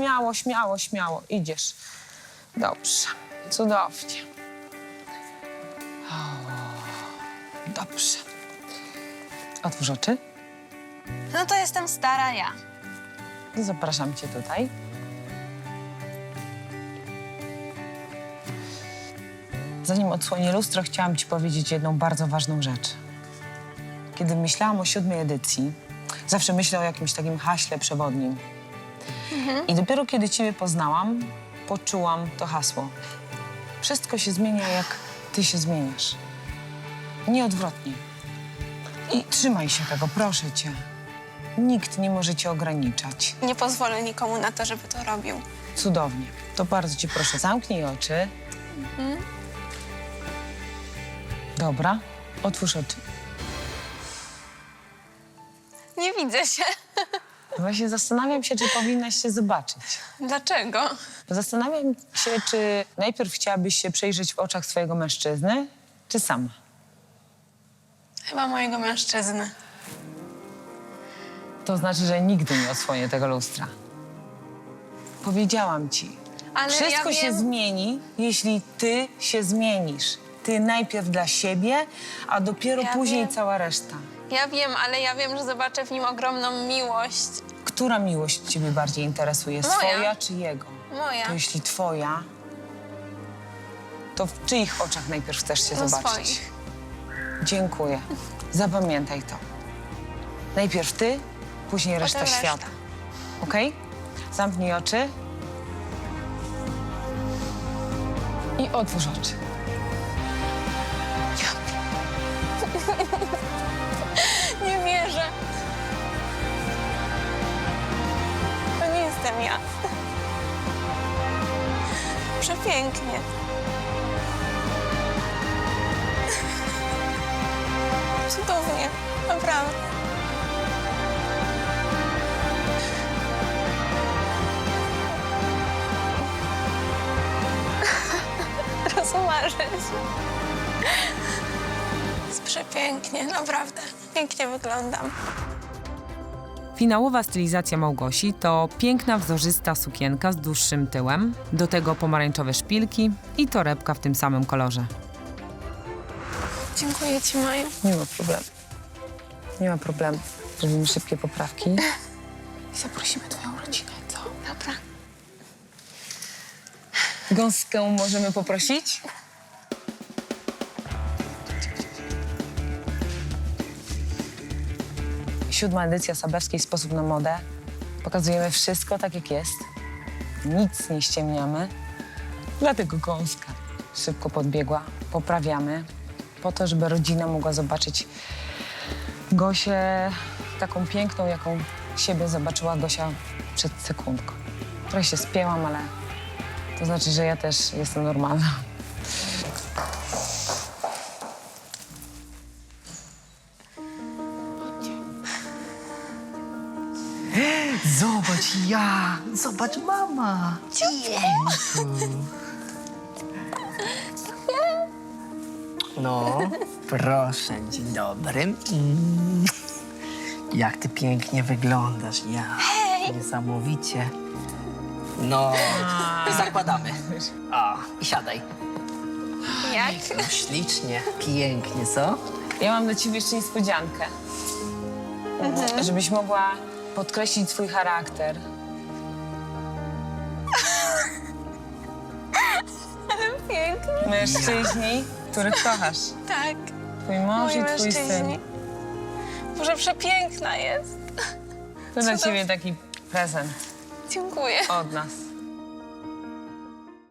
śmiało, śmiało, śmiało. Idziesz. Dobrze. Cudownie. O, dobrze. Otwórz oczy. No to jestem stara ja. Zapraszam cię tutaj. Zanim odsłonię lustro, chciałam ci powiedzieć jedną bardzo ważną rzecz. Kiedy myślałam o siódmej edycji, zawsze myślę o jakimś takim haśle przewodnim. I dopiero kiedy ciebie poznałam, poczułam to hasło. Wszystko się zmienia, jak ty się zmieniasz. Nie odwrotnie. I trzymaj się tego, proszę cię. Nikt nie może cię ograniczać. Nie pozwolę nikomu na to, żeby to robił. Cudownie. To bardzo cię proszę, zamknij oczy. Dobra, otwórz oczy. Nie widzę się. Właśnie zastanawiam się, czy powinnaś się zobaczyć. Dlaczego? Zastanawiam się, czy najpierw chciałabyś się przejrzeć w oczach swojego mężczyzny, czy sama. Chyba mojego mężczyzny. To znaczy, że nigdy nie odsłonię tego lustra. Powiedziałam ci. Ale Wszystko ja się wiem... zmieni, jeśli ty się zmienisz. Ty najpierw dla siebie, a dopiero Ja później wiem. cała reszta. Ja wiem, ale ja wiem, że zobaczę w nim ogromną miłość. Która miłość ciebie bardziej interesuje? Moja. Swoja czy jego? Moja. To jeśli twoja, to w czyich oczach najpierw chcesz się No zobaczyć? swoich. Dziękuję. Zapamiętaj to. Najpierw ty, później reszta reszta. świata. Okej? Zamknij oczy. I otwórz oczy. Nie Ja. Przepięknie. Cudownie, naprawdę. Rozmarzyć. Jest przepięknie, naprawdę. Pięknie wyglądam. Finałowa stylizacja Małgosi to piękna, wzorzysta sukienka z dłuższym tyłem, do tego pomarańczowe szpilki i torebka w tym samym kolorze. Dziękuję ci, Maju. Nie ma problemu. Nie ma problemu. Zrobimy szybkie poprawki. I zaprosimy twoją rodzinę, co? Dobra. Gąskę możemy poprosić? Siódma edycja Sabewskiej Sposób na modę. Pokazujemy wszystko tak, jak jest. Nic nie ściemniamy. Dlatego gąska szybko podbiegła. Poprawiamy po to, żeby rodzina mogła zobaczyć Gosię taką piękną, jaką siebie zobaczyła Gosia przed sekundką. Trochę się spięłam, ale to znaczy, że ja też jestem normalna. Zobacz ja, zobacz mama. No, proszę, dzień dobry. Mm. Jak ty pięknie wyglądasz, ja. Niesamowicie. No, i zakładamy. O, i siadaj. Jak? No, ślicznie, pięknie, co? Ja mam dla ciebie jeszcze niespodziankę. Żebyś mogła podkreślić swój charakter. Pięknie. Mężczyźni, których kochasz. Tak. Twój mąż Moi i twój syn. mężczyźni. Boże, przepiękna jest. To dla Cudownie. ciebie taki prezent Dziękuję. od nas.